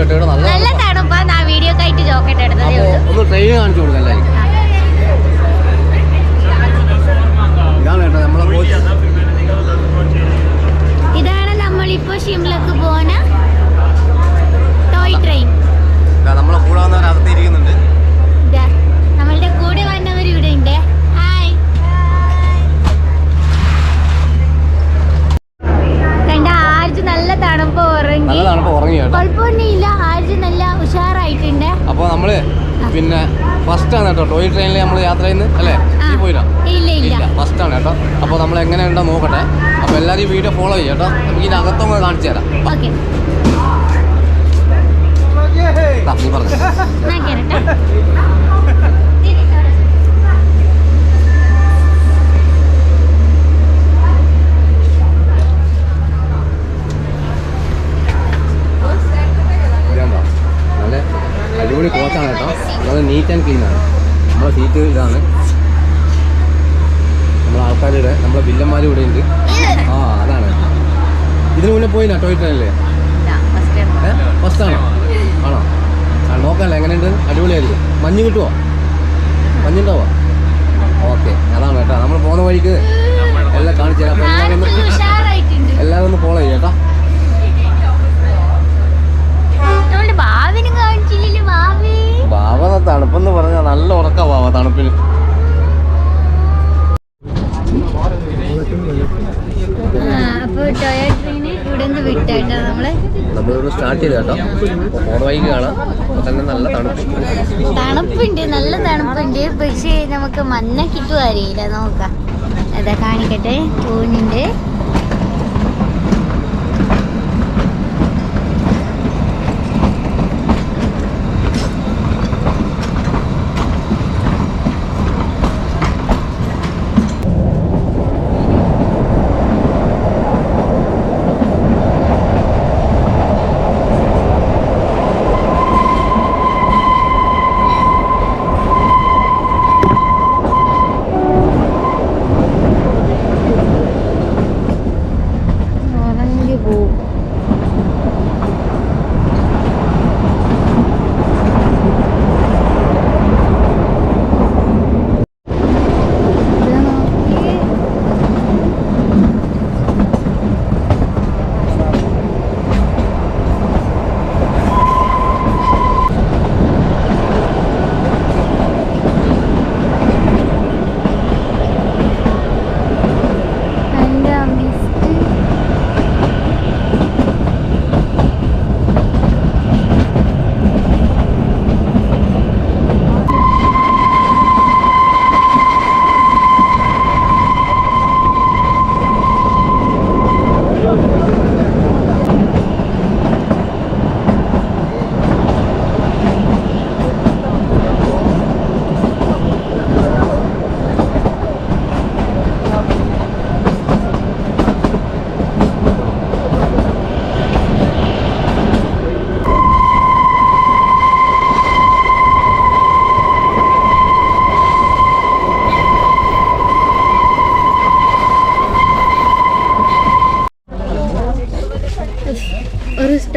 കേട്ടോ ഇവിടെ നല്ല നല്ല തണുപ്പാ. ഞാൻ വീഡിയോ ആയിട്ട് ജോക്കറ്റ് എടുത്തതേ ഉള്ളൂ. ഒന്ന് ട്രെയിൻ കാണിച്ചു കൊടുക്കാം എല്ലാവർക്കും ഇതാണ് കേട്ടോ നമ്മളെ കോച്ച് ഇതാണ് നമ്മളിപ്പോ ഷിംലക്ക് പോണ ടോയ് ട്രെയിൻ ദാ നമ്മളെ കൂടെ അകത്ത് ഇരിക്കുന്നുണ്ട് ദാ, നമ്മളുടെ കൂടെ വന്നവർ ഇവിടെ ഉണ്ട് ഹായ് കണ്ട ആർജ് നല്ല തണുപ്പ് ഉറങ്ങി നല്ല തണുപ്പ് ഉറങ്ങി കേട്ടോ? കുഴപ്പമൊന്നുമില്ല. ആർജ് നല്ല ഉഷാറായിട്ടുണ്ട്. അപ്പോൾ നമ്മൾ പിന്നെ ഫസ്റ്റ് ആണ് കേട്ടോ. ടോയ് ട്രെയിനിൽ നമ്മൾ യാത്ര ചെയ്യുന്നത് അല്ലേ? ഈ നീ പോയില്ല ഇല്ല. ഫസ്റ്റ് ആണ് കേട്ടോ. അപ്പോൾ നമ്മൾ എങ്ങനെ ഉണ്ടോ നോക്കട്ടെ. അപ്പോൾ എല്ലാവരും ഈ വീഡിയോ ഫോളോ ചെയ്യും കേട്ടോ. നമുക്ക് ഇതിന് കൂടെ കാണിച്ചു തരാം. നീ പറഞ്ഞു ഞാൻ കേറട്ടെ ഇതാണ്ടോ നല്ല അടിപൊളി കോച്ചാണ് കേട്ടോ നല്ല നീറ്റ് ആൻഡ് ക്ലീനാണ് നമ്മളെ സീറ്റ് ഇതാണ്. നമ്മളെ ആൾക്കാരുടെ നമ്മളെ വില്ലന്മാരും ഇവിടെ ഉണ്ട്. ആ അതാണ്. ഇതിനു മുന്നേ പോയില്ല ടോയ് ട്രെയിനില്ലേ ഫസ്റ്റ് ആണോ. ആണോ? ആ നോക്കാമല്ലോ എങ്ങനെയുണ്ട്? അടിപൊളിയായിരിക്കും. മഞ്ഞ് കിട്ടുമോ മഞ്ഞുണ്ടാവോ ഓക്കെ അതാണ് കേട്ടോ. നമ്മൾ പോകുന്ന വഴിക്ക് എല്ലാം കാണിച്ചു തരാം. എല്ലാവരും ഒന്ന് ഫോളോ ചെയ്യാം കേട്ടോ. തണുപ്പിന് നമ്മളിവിടെ സ്റ്റാർട്ട് ചെയ്ത് കേട്ടോ ഫോൺ വൈകി കാണാം. തന്നെ നല്ല തണുപ്പ്. തണുപ്പുണ്ട് നല്ല തണുപ്പുണ്ട്. പക്ഷേ നമുക്ക് മഞ്ഞ കിട്ടുമോ അറിയില്ല. നോക്കാം. അതാ കാണിക്കട്ടെ. പോകുന്നുണ്ട്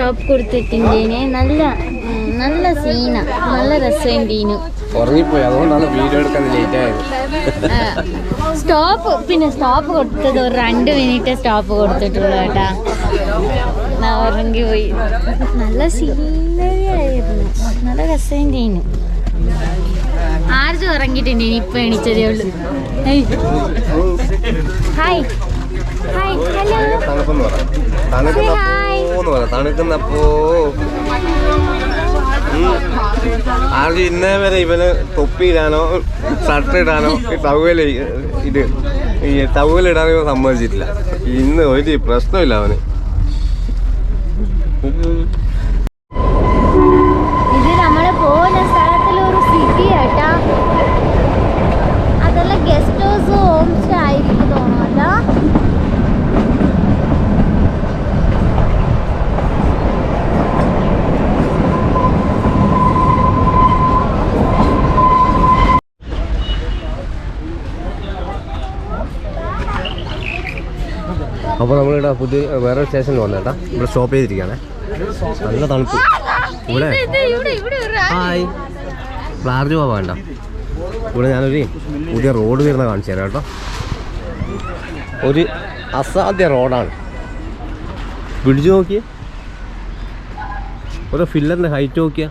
സ്റ്റോപ്പ് കൊടുത്തിട്ടുണ്ടേനെ നല്ല നല്ല സീന. നല്ല രസമുണ്ടീനു ഉറങ്ങിപ്പോയി. അതുകൊണ്ടാണ് വീഡിയോ എടുക്കാൻ ലേറ്റ് ആയത്. സ്റ്റോപ്പ് പിന്നെ സ്റ്റോപ്പ് കൊടുത്തത് ഒരു രണ്ട് മിനിറ്റ് സ്റ്റോപ്പ് കൊടുത്തിട്ടുള്ളൂ കേട്ടാ. ഞാൻ ഉറങ്ങി പോയി നല്ല സീനറിയായിരുന്നു. നല്ല രസമുണ്ടീനു ആർജ് ഉറങ്ങിയിട്ടുണ്ട്. ഇനി ഇപ്പൊ എണീച്ചതേ ഉള്ളൂ. ഹായ്. തണുപ്പെന്ന് പറ. തണുക്കുന്നപ്പോന്ന് പറ. തണുക്കുന്നപ്പോ ആദ്യം ഇന്നേ വരെ ഇവന് തൊപ്പിയിടാനോ ഷർട്ട് ഇടാനോ ഈ ടവൽ ഇത് ഈ ടവലിടാനോ സമ്മതിച്ചിട്ടില്ല. ഇന്ന് ഒരു പ്രശ്നമില്ല അവന്. അപ്പോൾ നമ്മളിവിടെ പുതിയ വേറൊരു സ്റ്റേഷനിൽ വന്നേട്ടാ. ഇവിടെ സ്റ്റോപ്പ് ചെയ്തിരിക്കുകയാണ്. നല്ല തണുപ്പ്. ഇവിടെ? ഹായ് ലാർജ് പോവാ വേണ്ട ഇവിടെ ഞാനൊരു പുതിയ റോഡ് വരുന്ന കാണിച്ചു തരാം കേട്ടോ. ഒരു അസാധ്യ റോഡാണ്. പിടിച്ചു നോക്കിയ. ഓരോ ഫില്ലറിന്റെ ഹൈറ്റ് നോക്കിയ.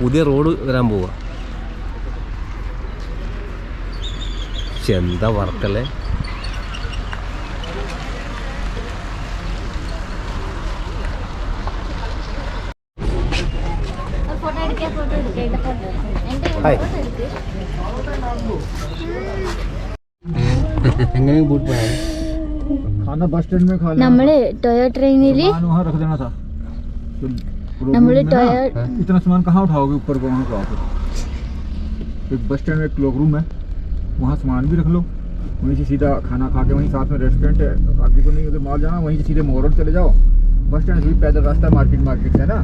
പുതിയ റോഡ് വരാൻ പോവുക എന്താ വർക്കല്ലേ? എങ്ങനെ ബൂട്ട് പോയാൽ खाना बस स्टैंड में खा लेना നമ്മള് ടൊയോ ട്രെയിനില് सामान वहाँ रख देना था तो रोड നമ്മള് में ना, टोयो इतना सामान कहाँ उठाओगे ऊपर को वहाँ को आके एक बस स्टैंड में एक क्लॉक रूम है वहाँ सामान भी रख लो वहीं से सीधा खाना खा के वहीं साथ में रेस्टोरेंट है आगे को नहीं उधर मॉल जाना वहीं से सीधे मोड़ रोड चले जाओ बस स्टैंड से भी पैदल रास्ता है मार्केट मार्केट से ना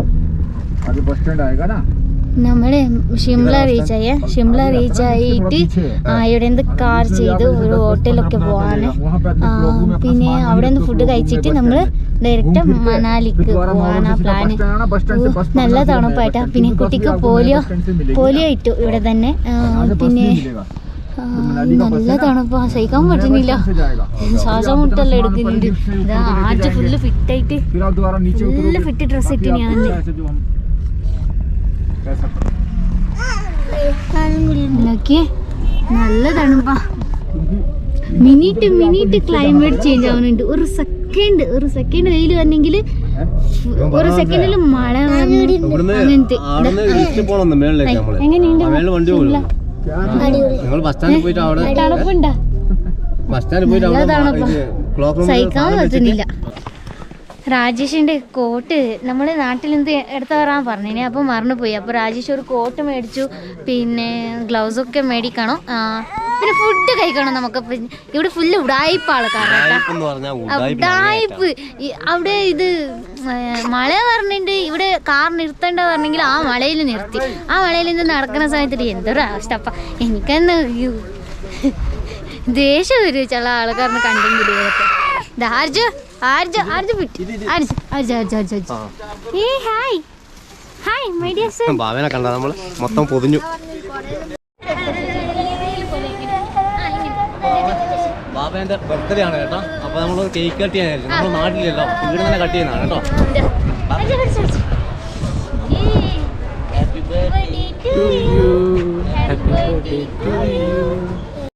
आगे बस स्टैंड आएगा ना നമ്മൾ ഷിംല റീച്ച് ആയ. ഷിംല റീച്ചായിട്ട് ഇവിടെ നിന്ന് കാർ ചെയ്ത് ഒരു ഹോട്ടലൊക്കെ പോവാന് പിന്നെ അവിടെ നിന്ന് ഫുഡ് കഴിച്ചിട്ട് നമ്മൾ ഡയറക്റ്റ് മണാലിക്ക് പോവാന പ്ലാന് നല്ല തണുപ്പായിട്ടാ. പിന്നെ കുട്ടിക്ക് പോലിയോ പോലിയോ ഇട്ടു ഇവിടെ തന്നെ പിന്നെ നല്ല തണുപ്പാ. സഹിക്കാൻ പറ്റുന്നില്ല. ശ്വാസം മുട്ടെല്ലാം എടുക്കുന്നുണ്ട്. ആറ്റ് ഫുള്ള് ഫിറ്റായിട്ട് ഫുള്ള് ഫിറ്റ് ഡ്രസ്സ് ഇട്ട് ഞാൻ നല്ല തണുപ്പാ. മിനിറ്റ് മിനിറ്റ് ക്ലൈമറ്റ് ചേഞ്ച് ആവുന്നുണ്ട്. ഒരു സെക്കൻഡ് ഒരു സെക്കൻഡ് വെയിൽ വന്നെങ്കിൽ ഒരു സെക്കൻഡിൽ മഴ അങ്ങനത്തെ എങ്ങനെയുണ്ട്? സഹിക്കാൻ പറ്റുന്നില്ല രാജേഷിന്റെ കോട്ട് നമ്മൾ നാട്ടിൽ നിന്ന് എടുത്തു വരാൻ പറഞ്ഞു അപ്പോൾ മറന്നുപോയി. അപ്പോൾ രാജേഷ് ഒരു കോട്ട് മേടിച്ചു പിന്നെ ഗ്ലൗസ് ഒക്കെ മേടിക്കണം. പിന്നെ ഫുഡ് കഴിക്കണം നമുക്ക്. ഇവിടെ ഫുള്ള് ഉടായ്പാണ് പറഞ്ഞാൽ ഉഡായിപ്പ് അവിടെ ഇത് മഴ പറഞ്ഞിട്ട് ഇവിടെ കാർ നിർത്തേണ്ട പറഞ്ഞെങ്കിൽ ആ മഴയിൽ നിർത്തി. ആ മഴയിൽ നിന്ന് നടക്കുന്ന സമയത്ത് എന്തൊരു അവസ്ഥ. എനിക്കെന്ന്. ദേഷ്യം വരും ചില ആൾക്കാരിനെ കണ്ടെങ്കിൽ ആർജു ആർജു ആർജു വിട്ട്. ആർജു ആർജു ആർജു ആർജു ആർജു. ഏ hi. Hi my dear sir ഭാവനെ കണ്ട നമ്മൾ മൊത്തം പൊതിഞ്ഞു. ബാബേന്റെ ബർത്ത്ഡേ ആണ് കേട്ടോ. അപ്പൊ നമ്മൾ കേക്ക് കട്ട് ചെയ്യാനായിരുന്നു. നമ്മൾ നാട്ടിലല്ലോ ഇവിടെ തന്നെ കട്ട് ചെയ്യുന്നതാണ് കേട്ടോ. Happy birthday to you happy birthday to to